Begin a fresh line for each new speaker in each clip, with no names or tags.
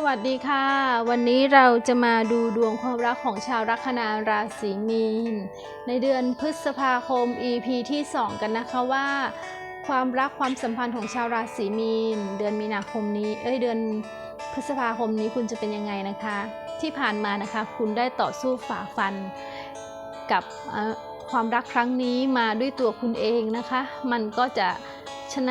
สวัสดีค่ะ วันนี้เราจะมาดูดวงความรักของชาวลัคนาราศีมีน ในเดือนพฤษภาคม EP ที่ 2 กันนะคะว่า ความรักความสัมพันธ์ของชาวราศีมีน เดือนมีนาคมนี้เอ้ยเดือนพฤษภาคมนี้คุณจะเป็นยังไงนะคะ ที่ผ่านมานะคะคุณได้ต่อสู้ฝ่าฟันกับความรักครั้งนี้มาด้วยตัวคุณเองนะคะ มันก็จะ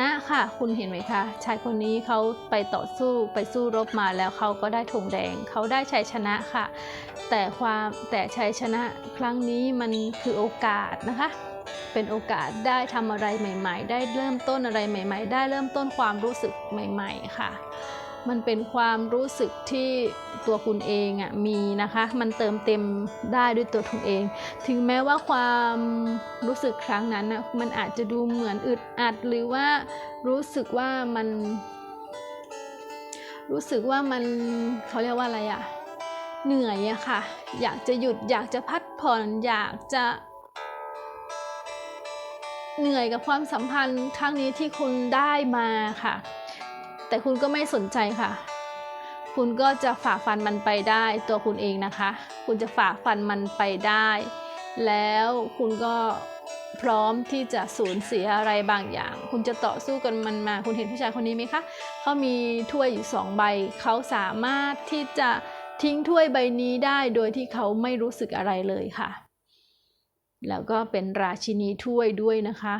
นะค่ะ คุณเห็นไหมคะชายคนนี้เขาไปต่อสู้ไปสู้รบมาแล้วเขาก็ได้ธงแดงเขาได้ชัยชนะค่ะ แต่ความแต่ชัยชนะครั้งนี้มันคือโอกาสนะคะเป็นโอกาสได้ทำอะไรใหม่ ๆ ได้เริ่มต้นอะไรใหม่ ๆ ได้เริ่มต้นความรู้สึกใหม่ ๆ ค่ะ มันเป็นความรู้สึกที่ตัวคุณเองอะมีนะคะ มันเติมเต็มได้ด้วยตัวคุณเอง ถึงแม้ว่าความรู้สึกครั้งนั้นนะมันอาจจะดูเหมือนอึดอัดหรือว่ารู้สึกว่ามัน รู้สึกว่ามันเขาเรียกว่าอะไรอะเหนื่อยอะค่ะ อยากจะหยุดอยากจะพักผ่อนอยากจะเหนื่อยกับความสัมพันธ์ครั้งนี้ที่คุณได้มาค่ะ แต่คุณก็ไม่สนใจค่ะ คุณก็จะฝ่าฟันมันไปได้ตัวคุณเองนะคะ คุณจะฝ่าฟันมันไปได้ แล้วคุณก็พร้อมที่จะสูญเสียอะไรบางอย่าง คุณจะต่อสู้กันมันมา คุณเห็นผู้ชายคนนี้ไหมคะ เขามีถ้วยอยู่สองใบ เขาสามารถที่จะทิ้งถ้วยใบนี้ได้โดยที่เขาไม่รู้สึกอะไรเลยค่ะ แล้วก็เป็นราชินีถ้วยด้วยนะคะ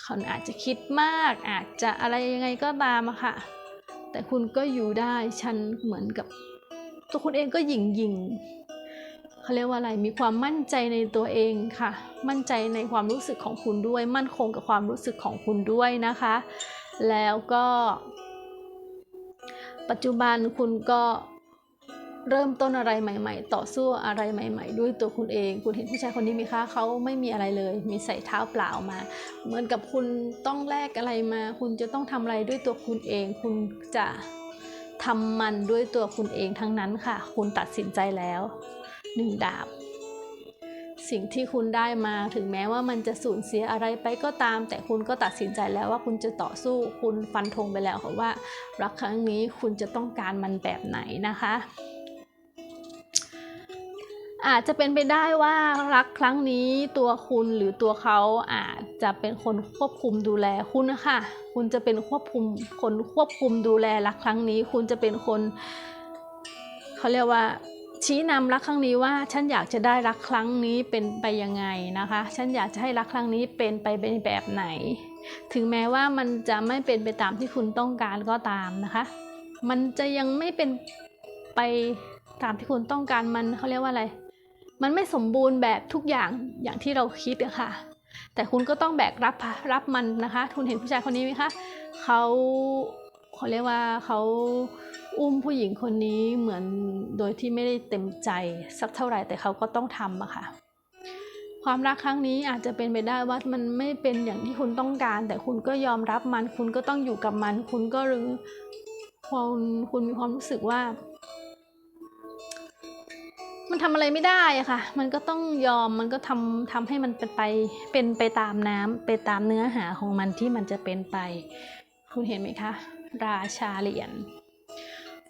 เขาอาจจะคิดมากอาจจะอะไรยังไงก็ตามอะค่ะ แต่คุณก็อยู่ได้ฉันเหมือนกับ ตัวคุณเองก็หยิ่งหยิ่งเขาเรียกว่าอะไรมีความมั่นใจในตัวเองค่ะ มั่นใจในความรู้สึกของคุณด้วย มั่นคงกับความรู้สึกของคุณด้วยนะคะ แล้วก็ ปัจจุบันคุณก็ เริ่มต้นอะไรใหม่ ๆ ต่อสู้อะไรใหม่ ๆ ด้วยตัวคุณเอง คุณเห็นผู้ชายคนนี้ไหมคะเขาไม่มีอะไรเลย มีใส่เท้าเปล่ามา เหมือนกับคุณต้องแลกอะไรมา คุณจะต้องทำอะไรด้วยตัวคุณเอง คุณจะทำมันด้วยตัวคุณเองทั้งนั้นค่ะ คุณตัดสินใจแล้วหนึ่งดาบ สิ่งที่คุณได้มาถึงแม้ว่ามันจะสูญเสียอะไรไปก็ตาม แต่คุณก็ตัดสินใจแล้วว่าคุณจะต่อสู้คุณฟันธงไปแล้วค่ะว่า รักครั้งนี้คุณจะต้องการมันแบบไหนนะคะ อาจจะเป็นไปได้ว่ารักครั้งนี้ตัวคุณหรือตัวเขาอาจจะเป็นคนควบคุมดูแลคุณนะคะคุณจะเป็นควบคุมคนควบคุมดูแลรักครั้งนี้ คุณจะเป็นคนเขาเรียกว่าชี้นำรักครั้งนี้ว่าฉันอยากจะได้รักครั้งนี้เป็นไปยังไงนะคะ ฉันอยากจะให้รักครั้งนี้เป็นไปเป็นแบบไหน ถึงแม้ว่ามันจะไม่เป็นไปตามที่คุณต้องการก็ตามนะคะ มันจะยังไม่เป็นไปตามที่คุณต้องการมันเขาเรียกว่าอะไร มันไม่สมบูรณ์แบบทุกอย่างอย่างที่เราคิดอะค่ะ แต่คุณก็ต้องแบกรับรับมันนะคะ คุณเห็นผู้ชายคนนี้ไหมคะเขาเขาเรียกว่าเขาอุ้มผู้หญิงคนนี้เหมือนโดยที่ไม่ได้เต็มใจสักเท่าไหร่แต่เขาก็ต้องทำอะค่ะ ความรักครั้งนี้อาจจะเป็นไปได้ว่ามันไม่เป็นอย่างที่คุณต้องการ แต่คุณก็ยอมรับมัน คุณก็ต้องอยู่กับมัน คุณก็รู้คุณคุณมีความรู้สึกว่า มันทำอะไรไม่ได้อะค่ะ มันก็ต้องยอม มันก็ทำทำให้มันเป็นไป เป็นไปตามน้ำไปตามเนื้อหาของมันที่มันจะเป็นไป คุณเห็นไหมคะ ราชาเหรียญ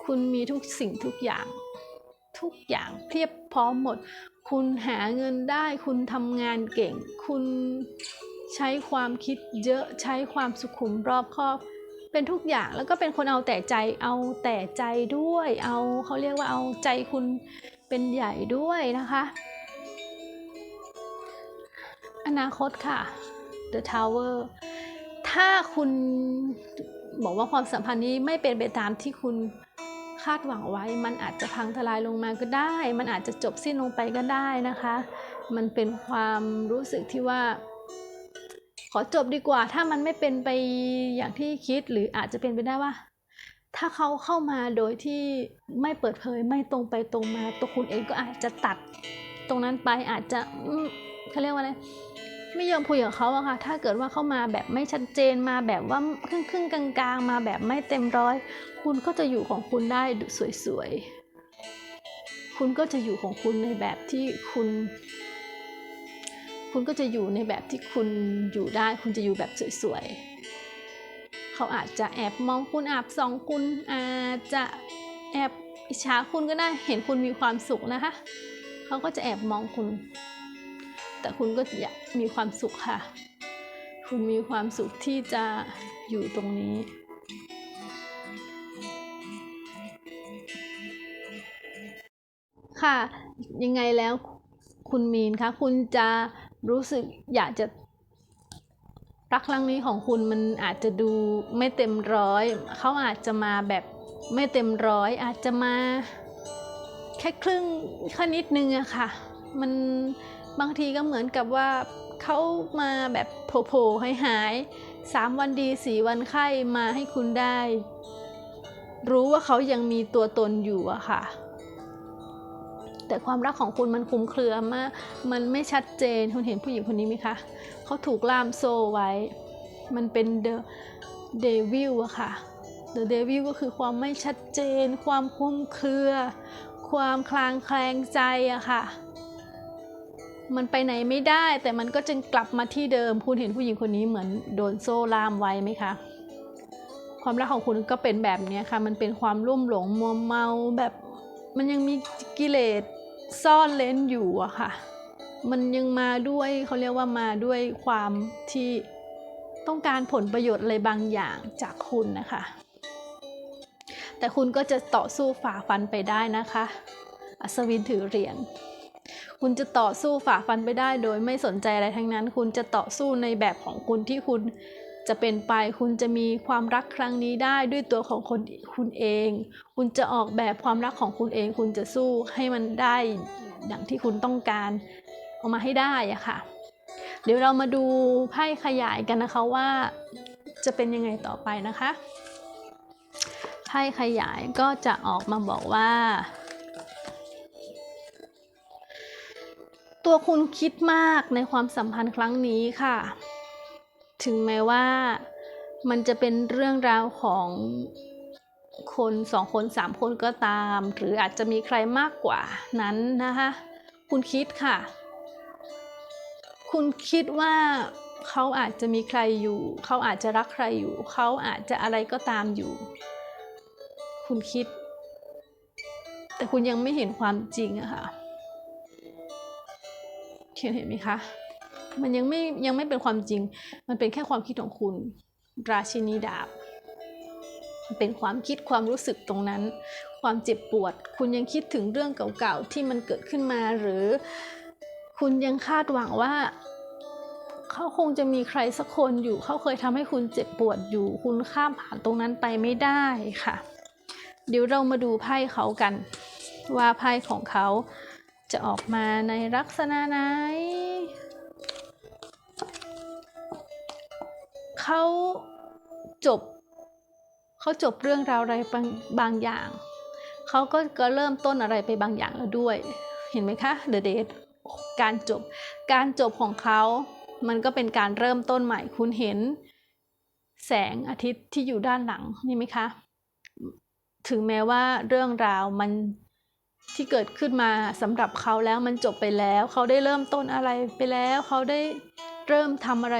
คุณมีทุกสิ่งทุกอย่าง ทุกอย่างเพียบพร้อมหมด คุณหาเงินได้ คุณทำงานเก่ง คุณใช้ความคิดเยอะ ใช้ความสุขุมรอบคอบ เป็นทุกอย่างแล้วก็เป็นคนเอาแต่ใจ เอาแต่ใจด้วย เอาเขาเรียกว่าเอาใจคุณ เป็นใหญ่ด้วยนะคะ อนาคตค่ะ The Tower ถ้าคุณบอกว่าความสัมพันธ์นี้ไม่เป็นไปตามที่คุณคาดหวังไว้ มันอาจจะพังทลายลงมาก็ได้ มันอาจจะจบสิ้นลงไปก็ได้นะคะ มันเป็นความรู้สึกที่ว่า ขอจบดีกว่า ถ้ามันไม่เป็นไปอย่างที่คิดหรืออาจจะเป็นไปได้ว่า ถ้าเขาเข้ามาโดยที่ไม่เปิดเผยไม่ตรงไปตรงมา ตัวคุณเองก็อาจจะตัด ตรงนั้นไปอาจจะเขาเรียกว่าอะไรไม่ยอมคุยกับเขาอะค่ะ ถ้าเกิดว่าเข้ามาแบบไม่ชัดเจนมาแบบว่าครึ่งครึ่งๆกลางๆ มาแบบไม่เต็มร้อย คุณก็จะอยู่ของคุณได้สวยๆ คุณก็จะอยู่ของคุณในแบบที่คุณ คุณก็จะอยู่ในแบบที่คุณอยู่ได้ คุณจะอยู่แบบสวยๆ เขาอาจจะแอบมองคุณอาบส่องคุณอาจจะแอบอิจฉาคุณก็ได้เห็นคุณมีความสุขนะคะ เขาก็จะแอบมองคุณ แต่คุณก็อยากมีความสุขค่ะ คุณมีความสุขที่จะอยู่ตรงนี้ค่ะยังไงแล้วคุณมีนคะคุณจะรู้สึกอยากจะ รักครั้งนี้ของคุณมันอาจจะดูไม่เต็มร้อย เขาอาจจะมาแบบไม่เต็มร้อย อาจจะมาแค่ครึ่งแค่นิดนึงอะค่ะ มันบางทีก็เหมือนกับว่าเขามาแบบโผล่ๆหายหายสามวันดีสี่วันไข้มาให้คุณได้ รู้ว่าเขายังมีตัวตนอยู่อะค่ะ แต่ความรักของคุณมันคลุมเครือมาก มันไม่ชัดเจน คุณเห็นผู้หญิงคนนี้ไหมคะเขาถูกล่ามโซ่ไว้ มันเป็นเดอะเดวิลอะค่ะเดอะเดวิลก็คือความไม่ชัดเจน ความคลุมเครือ ความคลางแคลงใจอะค่ะ มันไปไหนไม่ได้ แต่มันก็จึงกลับมาที่เดิม คุณเห็นผู้หญิงคนนี้เหมือนโดนโซ่ล่ามไว้ไหมคะความรักของคุณก็เป็นแบบนี้ค่ะ มันเป็นความรุ่มหลงมัวเมาแบบ มันยังมีกิเลส ซ่อนเลนอยู่อะค่ะ มันยังมาด้วยเขาเรียกว่ามาด้วยความที่ต้องการผลประโยชน์อะไรบางอย่างจากคุณนะคะ แต่คุณก็จะต่อสู้ฝ่าฟันไปได้นะคะ อัศวินถือเหรียญ คุณจะต่อสู้ฝ่าฟันไปได้โดยไม่สนใจอะไรทั้งนั้น คุณจะต่อสู้ในแบบของคุณที่คุณ จะเป็นไปคุณจะมีความรักครั้งนี้ได้ด้วยตัวของคนคุณเอง คุณจะออกแบบความรักของคุณเอง คุณจะสู้ให้มันได้อย่างที่คุณต้องการออกมาให้ได้อะค่ะ เดี๋ยวเรามาดูไพ่ขยายกันนะคะว่าจะเป็นยังไงต่อไปนะคะไพ่ขยายก็จะออกมาบอกว่า ตัวคุณคิดมากในความสัมพันธ์ครั้งนี้ค่ะ ถึงแม้ว่ามันจะเป็นเรื่องราวของคนสองคนสามคนก็ตาม หรืออาจจะมีใครมากกว่านั้นนะคะ คุณคิดค่ะ คุณคิดว่าเขาอาจจะมีใครอยู่ เขาอาจจะรักใครอยู่ เขาอาจจะอะไรก็ตามอยู่ คุณคิด แต่คุณยังไม่เห็นความจริงอะค่ะเห็นเห็นไหมคะ มันยังไม่ยังไม่เป็นความจริง มันเป็นแค่ความคิดของคุณ ราชินีดาบ เป็นความคิดความรู้สึกตรงนั้น ความเจ็บปวด คุณยังคิดถึงเรื่องเก่าๆที่มันเกิดขึ้นมาหรือ คุณยังคาดหวังว่าเขาคงจะมีใครสักคนอยู่ เขาเคยทำให้คุณเจ็บปวดอยู่ คุณข้ามผ่านตรงนั้นไปไม่ได้ค่ะ เดี๋ยวเรามาดูไพ่เขากัน ว่าไพ่ของเขาจะออกมาในลักษณะไหน เขาจบเขาจบเรื่องราวอะไรบางบางอย่าง เขาก็ก็เริ่มต้นอะไรไปบางอย่างแล้วด้วย เห็นไหมคะ The Date การจบ การจบของเขา มันก็เป็นการเริ่มต้นใหม่ คุณเห็นแสงอาทิตย์ที่อยู่ด้านหลังนี่ไหมคะ ถึงแม้ว่าเรื่องราวมันที่เกิดขึ้นมาสำหรับเขาแล้วมันจบไปแล้ว เขาได้เริ่มต้นอะไรไปแล้ว เขาได้เริ่มทำอะไร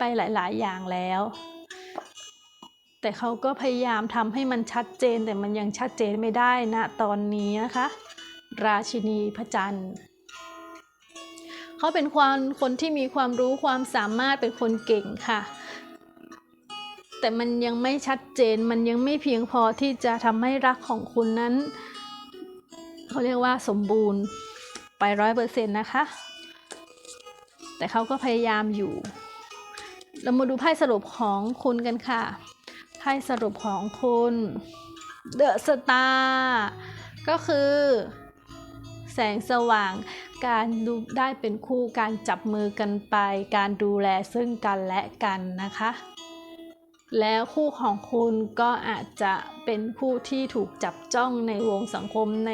ไปหลาย ๆ อย่างแล้ว แต่เขาก็พยายามทำให้มันชัดเจนแต่มันยังชัดเจนไม่ได้นะตอนนี้นะคะ ราชินีพระจันทร์เขาเป็นความคนที่มีความรู้ความสามารถเป็นคนเก่งค่ะแต่มันยังไม่ชัดเจน มันยังไม่เพียงพอที่จะทำให้รักของคุณนั้น เขาเรียกว่าสมบูรณ์ไปร้อยเปอร์เซ็นต์นะคะ แต่เขาก็พยายามอยู่ เรามาดูไพ่สรุปของคุณกันค่ะ ไพ่สรุปของคุณเดอะสตาร์ก็คือ แสงสว่าง การดูได้เป็นคู่การจับมือกันไป การดูแลซึ่งกันและกันนะคะ แล้วคู่ของคุณก็อาจจะเป็นคู่ที่ถูกจับจ้องในวงสังคมใน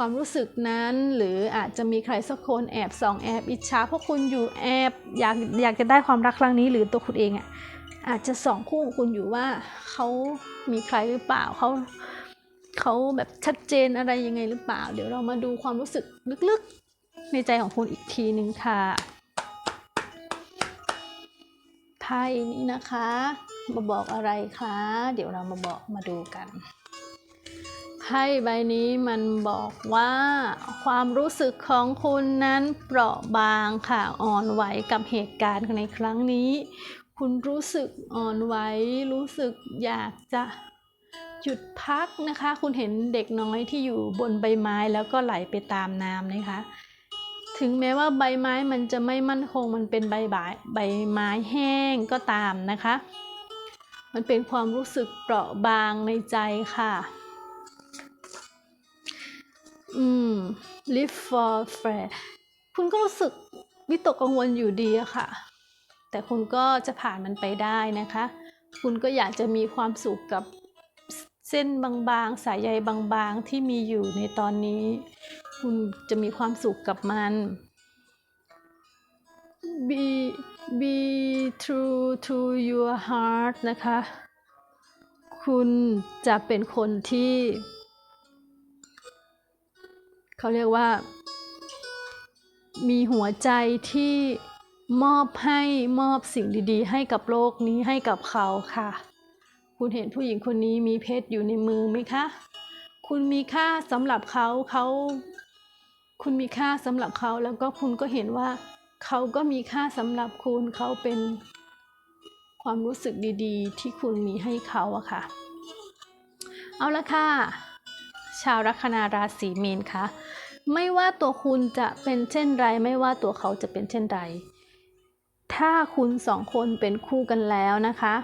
ความรู้สึกนั้น หรืออาจจะมีใครสักคนแอบส่องแอบอิจฉาเพราะคุณอยู่แอบอยากอยากจะได้ความรักครั้งนี้หรือตัวคุณเองอะ่ะอาจจะส่องคู่ของคุณอยู่ว่าเขามีใครหรือเปล่าเขาเขาแบบชัดเจนอะไรยังไงหรือเปล่า เดี๋ยวเรามาดูความรู้สึกลึกๆ ในใจของคุณอีกทีหนึ่งค่ะไพ่นี้นะคะ มาบอกอะไรคะ เดี๋ยวเรามาบอกมาดูกัน ไพ่ใบนี้มันบอกว่า ความรู้สึกของคุณนั้นเปราะบางค่ะอ่อนไหวกับเหตุการณ์ในครั้งนี้ คุณรู้สึกอ่อนไหวรู้สึกอยากจะหยุดพักนะคะ คุณเห็นเด็กน้อยที่อยู่บนใบไม้แล้วก็ไหลไปตามน้ำนะคะ ถึงแม้ว่าใบไม้มันจะไม่มั่นคงมันเป็นใบใบใบไม้แห้งก็ตามนะคะ มันเป็นความรู้สึกเปราะบางในใจค่ะ อืม live for fair คุณก็รู้สึกวิตกกังวลอยู่ดีอะค่ะ แต่คุณก็จะผ่านมันไปได้นะคะ คุณก็อยากจะมีความสุขกับเส้นบางๆ สายใยบางๆ ที่มีอยู่ในตอนนี้ คุณจะมีความสุขกับมัน be be true to your heart นะคะ คุณจะเป็นคนที่ เขาเรียกว่า มีหัวใจที่มอบให้มอบสิ่งดีๆ ให้กับโลกนี้ให้กับเขาค่ะ คุณเห็นผู้หญิงคนนี้มีเพชรอยู่ในมือไหมคะ คุณมีค่าสำหรับเขาเขา คุณมีค่าสำหรับเขาแล้วก็คุณก็เห็นว่า เขาก็มีค่าสำหรับคุณเขาเป็นความรู้สึกดีๆ ที่คุณมีให้เขาอะค่ะ เอาละค่ะ ชาวลัคนาราศีมีนคะ ไม่ว่าตัวคุณจะเป็นเช่นไร ไม่ว่าตัวเขาจะเป็นเช่นไรถ้าคุณสองคนเป็นคู่กันแล้วนะคะ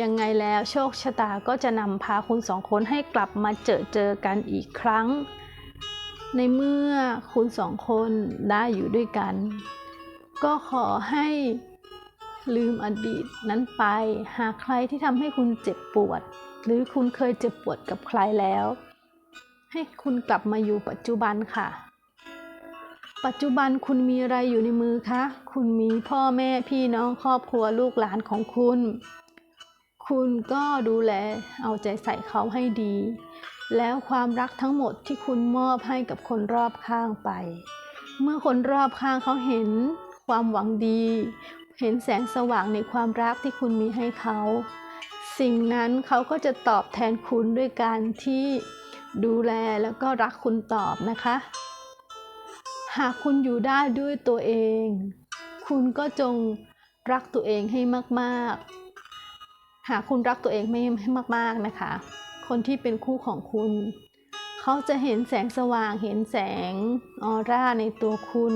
ยังไงแล้วโชคชะตาก็จะนำพาคุณสองคนให้กลับมาเจอเจอกันอีกครั้ง ในเมื่อคุณสองคนได้อยู่ด้วยกัน ก็ขอให้ลืมอดีตนั้นไป หากใครที่ทำให้คุณเจ็บปวด หรือคุณเคยเจ็บปวดกับใครแล้ว ให้คุณกลับมาอยู่ปัจจุบันค่ะ ปัจจุบันคุณมีอะไรอยู่ในมือคะ คุณมีพ่อแม่พี่น้องครอบครัวลูกหลานของคุณ คุณก็ดูแลเอาใจใส่เขาให้ดี แล้วความรักทั้งหมดที่คุณมอบให้กับคนรอบข้างไป เมื่อคนรอบข้างเขาเห็นความหวังดี เห็นแสงสว่างในความรักที่คุณมีให้เขา สิ่งนั้นเขาก็จะตอบแทนคุณด้วยการที่ ดูแลแล้วก็รักคุณตอบนะคะ หากคุณอยู่ได้ด้วยตัวเอง คุณก็จงรักตัวเองให้มากๆ หากคุณรักตัวเองไม่ให้มากๆนะคะ คนที่เป็นคู่ของคุณ เขาจะเห็นแสงสว่างเห็นแสงออร่าในตัวคุณ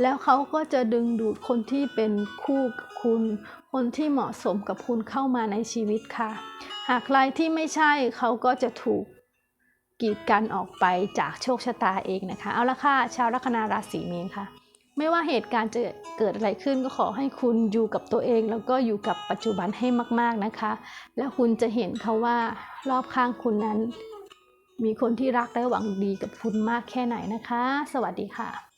แล้วเขาก็จะดึงดูดคนที่เป็นคู่กับคุณ คนที่เหมาะสมกับคุณเข้ามาในชีวิตค่ะ หากใครที่ไม่ใช่เขาก็จะถูก กีดกันออกไปจากโชคชะตาเองนะคะ เอาละค่ะชาวลัคนาราศีมีนค่ะ ไม่ว่าเหตุการณ์จะเกิดอะไรขึ้นก็ขอให้คุณอยู่กับตัวเอง แล้วก็อยู่กับปัจจุบันให้มาก ๆนะคะ แล้วคุณจะเห็นเขาว่ารอบข้างคุณนั้น มีคนที่รักและหวังดีกับคุณมากแค่ไหนนะคะ สวัสดีค่ะ